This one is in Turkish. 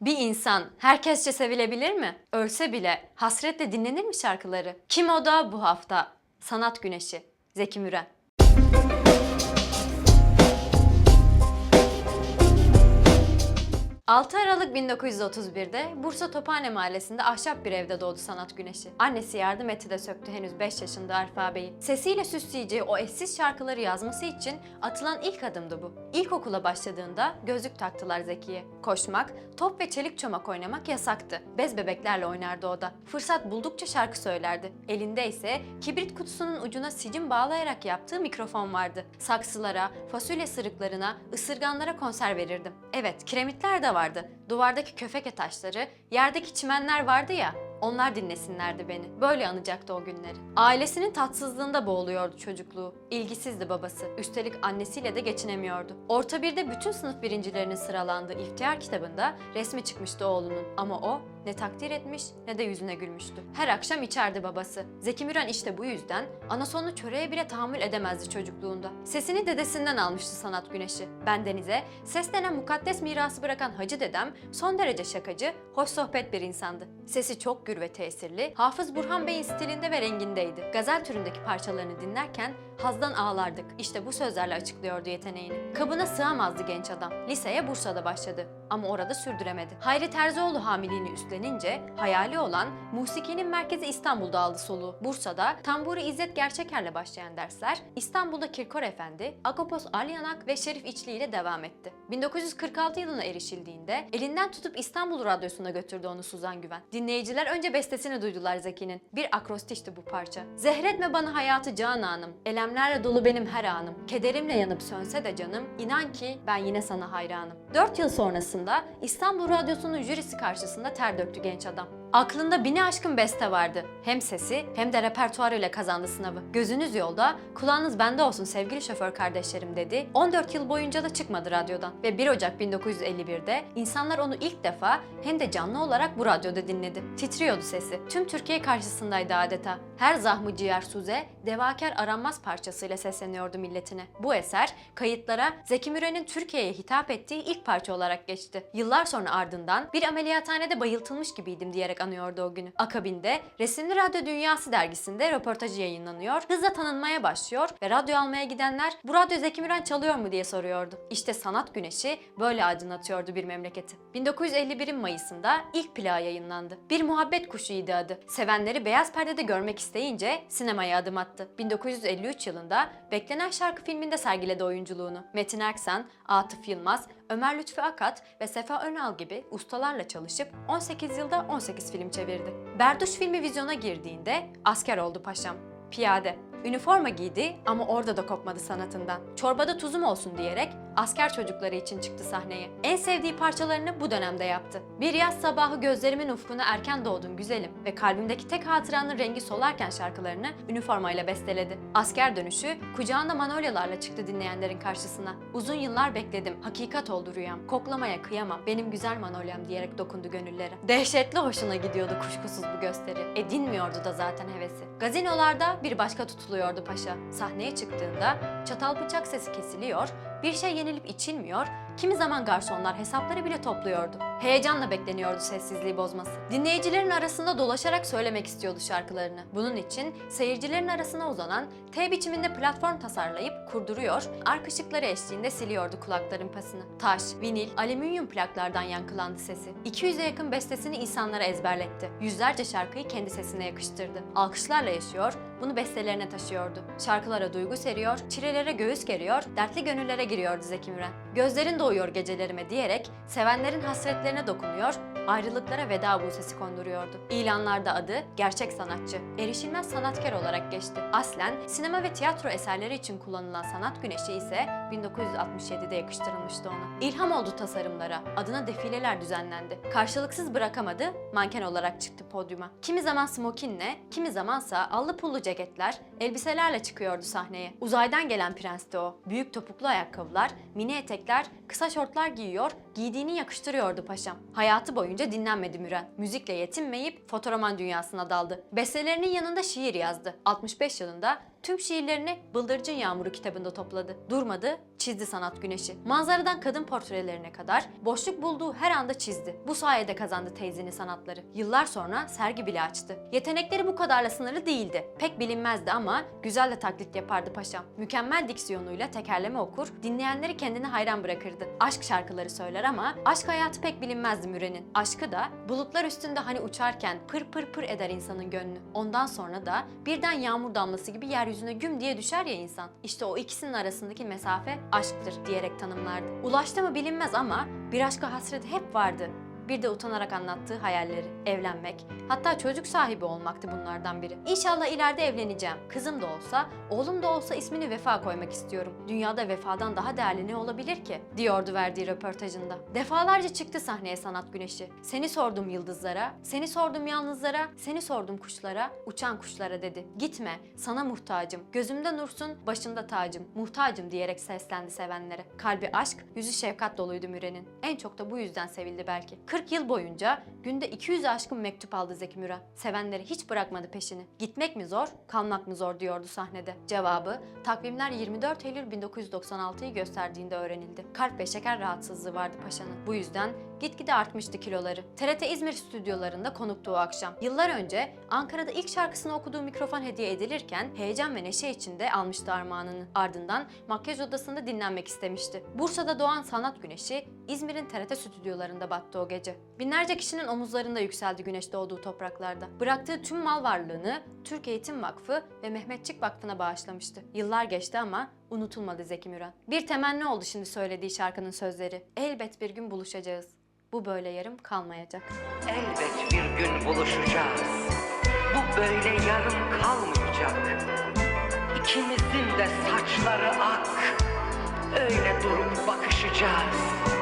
Bir insan herkesçe sevilebilir mi? Ölse bile hasretle dinlenir mi şarkıları? Kim o da bu hafta? Sanat Güneşi, Zeki Müren. 6 Aralık 1931'de Bursa Tophane Mahallesi'nde ahşap bir evde doğdu sanat güneşi. Annesi yardım etti de söktü henüz 5 yaşında alfabeyi. Sesiyle süsleyeceği o eşsiz şarkıları yazması için atılan ilk adımdı bu. İlkokula başladığında gözlük taktılar Zeki'ye. Koşmak, top ve çelik çomak oynamak yasaktı. Bez bebeklerle oynardı o da. Fırsat buldukça şarkı söylerdi. Elinde ise kibrit kutusunun ucuna sicim bağlayarak yaptığı mikrofon vardı. Saksılara, fasulye sırıklarına, ısırganlara konser verirdim. Evet, kiremitler de vardı. Duvardaki köfeke taşları, yerdeki çimenler vardı ya, onlar dinlesinlerdi beni. Böyle anacaktı o günleri. Ailesinin tatsızlığında boğuluyordu çocukluğu. İlgisizdi babası. Üstelik annesiyle de geçinemiyordu. Orta birde bütün sınıf birincilerinin sıralandığı ihtiyar kitabında resmi çıkmıştı oğlunun. Ama o ne takdir etmiş ne de yüzüne gülmüştü. Her akşam içerdi babası. Zeki Müren işte bu yüzden anasonlu çöreğe bile tahammül edemezdi çocukluğunda. Sesini dedesinden almıştı sanat güneşi. Ben Deniz'e ses denen mukaddes mirası bırakan hacı dedem son derece şakacı, hoş sohbet bir insandı. Sesi çok gür ve tesirli, Hafız Burhan Bey'in stilinde ve rengindeydi. Gazel türündeki parçalarını dinlerken hazdan ağlardık. İşte bu sözlerle açıklıyordu yeteneğini. Kabına sığamazdı genç adam. Liseye Bursa'da başladı ama orada sürdüremedi. Hayri Terzioğlu hamiliğini üstlenince hayali olan musikinin merkezi İstanbul'da aldı soluğu. Bursa'da Tamburi İzzet Gerçeker'le başlayan dersler İstanbul'da Kirkor Efendi, Agopos Alyanak ve Şerif İçli ile devam etti. 1946 yılına erişildiğinde elinden tutup İstanbul Radyosu'na götürdü onu Suzan Güven. Dinleyiciler önce bestesini duydular Zeki'nin. Bir akrostişti bu parça. Zehretme bana hayatı cananım, elemlerle dolu benim her anım. Kederimle yanıp sönse de canım, inan ki ben yine sana hayranım. 4 yıl sonrasında İstanbul Radyosu'nun jürisi karşısında ter döktü genç adam. Aklında bini aşkın beste vardı. Hem sesi hem de repertuarıyla kazandı sınavı. Gözünüz yolda, kulağınız bende olsun sevgili şoför kardeşlerim dedi. 14 yıl boyunca da çıkmadı radyodan. Ve 1 Ocak 1951'de insanlar onu ilk defa hem de canlı olarak bu radyoda dinledi. Titriyordu sesi. Tüm Türkiye karşısındaydı adeta. Her zahmı ciğer suze, devaker aranmaz parçasıyla sesleniyordu milletine. Bu eser kayıtlara Zeki Müren'in Türkiye'ye hitap ettiği ilk parça olarak geçti. Yıllar sonra ardından bir ameliyathanede bayıltılmış gibiydim diyerek anıyordu o günü. Akabinde Resimli Radyo Dünyası dergisinde röportajı yayınlanıyor, hızla tanınmaya başlıyor ve radyo almaya gidenler bu radyo Zeki Müren çalıyor mu diye soruyordu. İşte sanat güneşi böyle aydınlatıyordu bir memleketi. 1951'in Mayıs'ında ilk plağı yayınlandı. Bir muhabbet kuşuydu adı. Sevenleri beyaz perdede görmek isteyince sinemaya adım attı. 1953 yılında Beklenen Şarkı filminde sergiledi oyunculuğunu. Metin Erksan, Atıf Yılmaz, Ömer Lütfü Akat ve Sefa Önal gibi ustalarla çalışıp 18 yılda 18 film çevirdi. Berduş filmi vizyona girdiğinde asker oldu paşam. Piyade. Üniforma giydi ama orada da kopmadı sanatından. Çorbada tuzum olsun diyerek asker çocukları için çıktı sahneye. En sevdiği parçalarını bu dönemde yaptı. Bir yaz sabahı gözlerimin ufkuna erken doğdun güzelim ve kalbimdeki tek hatıranın rengi solarken şarkılarını üniformayla besteledi. Asker dönüşü kucağında manolyalarla çıktı dinleyenlerin karşısına. Uzun yıllar bekledim, hakikat oldu rüyam. Koklamaya kıyamam, benim güzel manolyam diyerek dokundu gönüllere. Dehşetli hoşuna gidiyordu kuşkusuz bu gösteri. E dinmiyordu da zaten hevesi. Gazinolarda bir başka tutuluyordu paşa. Sahneye çıktığında çatal bıçak sesi kesiliyor, bir şey yenilip içilmiyor, kimi zaman garsonlar hesapları bile topluyordu. Heyecanla bekleniyordu sessizliği bozması. Dinleyicilerin arasında dolaşarak söylemek istiyordu şarkılarını. Bunun için seyircilerin arasına uzanan T biçiminde platform tasarlayıp kurduruyor, ark ışıkları eşliğinde siliyordu kulakların pasını. Taş, vinil, alüminyum plaklardan yankılandı sesi. 200'e yakın bestesini insanlara ezberletti. Yüzlerce şarkıyı kendi sesine yakıştırdı. Alkışlarla yaşıyor, bunu bestelerine taşıyordu. Şarkılara duygu seriyor, çilelere göğüs geriyor, dertli gönüllere giriyordu Zeki Müren. Gözlerin doğuyor gecelerime diyerek sevenlerin hasretlerine dokunuyor, ayrılıklara veda busesi konduruyordu. İlanlarda adı gerçek sanatçı, erişilmez sanatkar olarak geçti. Aslen sinema ve tiyatro eserleri için kullanılan sanat güneşi ise 1967'de yakıştırılmıştı ona. İlham oldu tasarımlara, adına defileler düzenlendi. Karşılıksız bırakamadı, manken olarak çıktı podyuma. Kimi zaman smokinle, kimi zamansa allı pullu ceketler, elbiselerle çıkıyordu sahneye. Uzaydan gelen prensti o. Büyük topuklu ayakkabılar, mini etekler, kısa şortlar giyiyor, giydiğini yakıştırıyordu paşam. Hayatı boyunca dinlenmedi Müren. Müzikle yetinmeyip fotoroman dünyasına daldı. Bestelerinin yanında şiir yazdı. 65 yılında tüm şiirlerini Bıldırcın Yağmuru kitabında topladı. Durmadı, çizdi sanat güneşi. Manzaradan kadın portrelerine kadar boşluk bulduğu her anda çizdi. Bu sayede kazandı teyzini sanatları. Yıllar sonra sergi bile açtı. Yetenekleri bu kadarla sınırlı değildi. Pek bilinmezdi ama güzel de taklit yapardı paşam. Mükemmel diksiyonuyla tekerleme okur, dinleyenleri kendine hayran bırakırdı. Aşk şarkıları söyler ama aşk hayatı pek bilinmezdi Müren'in. Aşkı da bulutlar üstünde hani uçarken pır pır pır eder insanın gönlünü. Ondan sonra da birden yağmur damlası gibi yeryüzüne güm diye düşer ya insan. İşte o ikisinin arasındaki mesafe aşktır diyerek tanımlardı. Ulaştı mı bilinmez ama bir aşka hasreti hep vardı. Bir de utanarak anlattığı hayalleri, evlenmek, hatta çocuk sahibi olmaktı bunlardan biri. İnşallah ileride evleneceğim. Kızım da olsa, oğlum da olsa ismini Vefa koymak istiyorum. Dünyada vefadan daha değerli ne olabilir ki? diyordu verdiği röportajında. Defalarca çıktı sahneye sanat güneşi. Seni sordum yıldızlara, seni sordum yalnızlara, seni sordum kuşlara, uçan kuşlara dedi. Gitme, sana muhtacım. Gözümde nursun, başımda tacım. Muhtacım diyerek seslendi sevenlere. Kalbi aşk, yüzü şefkat doluydu Müren'in. En çok da bu yüzden sevildi belki. 40 yıl boyunca günde 200 aşkın mektup aldı Zeki Müren. Sevenleri hiç bırakmadı peşini. Gitmek mi zor, kalmak mı zor diyordu sahnede. Cevabı takvimler 24 Eylül 1996'yı gösterdiğinde öğrenildi. Kalp ve şeker rahatsızlığı vardı paşanın. Bu yüzden gitgide artmıştı kiloları. TRT İzmir stüdyolarında konuktu o akşam. Yıllar önce Ankara'da ilk şarkısını okuduğu mikrofon hediye edilirken heyecan ve neşe içinde almıştı armağanını. Ardından makyaj odasında dinlenmek istemişti. Bursa'da doğan sanat güneşi İzmir'in TRT stüdyolarında battı o gece. Binlerce kişinin omuzlarında yükseldi güneş doğduğu topraklarda. Bıraktığı tüm mal varlığını Türk Eğitim Vakfı ve Mehmetçik Vakfı'na bağışlamıştı. Yıllar geçti ama unutulmadı Zeki Müren. Bir temenni oldu şimdi söylediği şarkının sözleri. Elbet bir gün buluşacağız. Bu böyle yarım kalmayacak. Elbet bir gün buluşacağız. Bu böyle yarım kalmayacak. İkimizin de saçları ak. Öyle durup bakışacağız.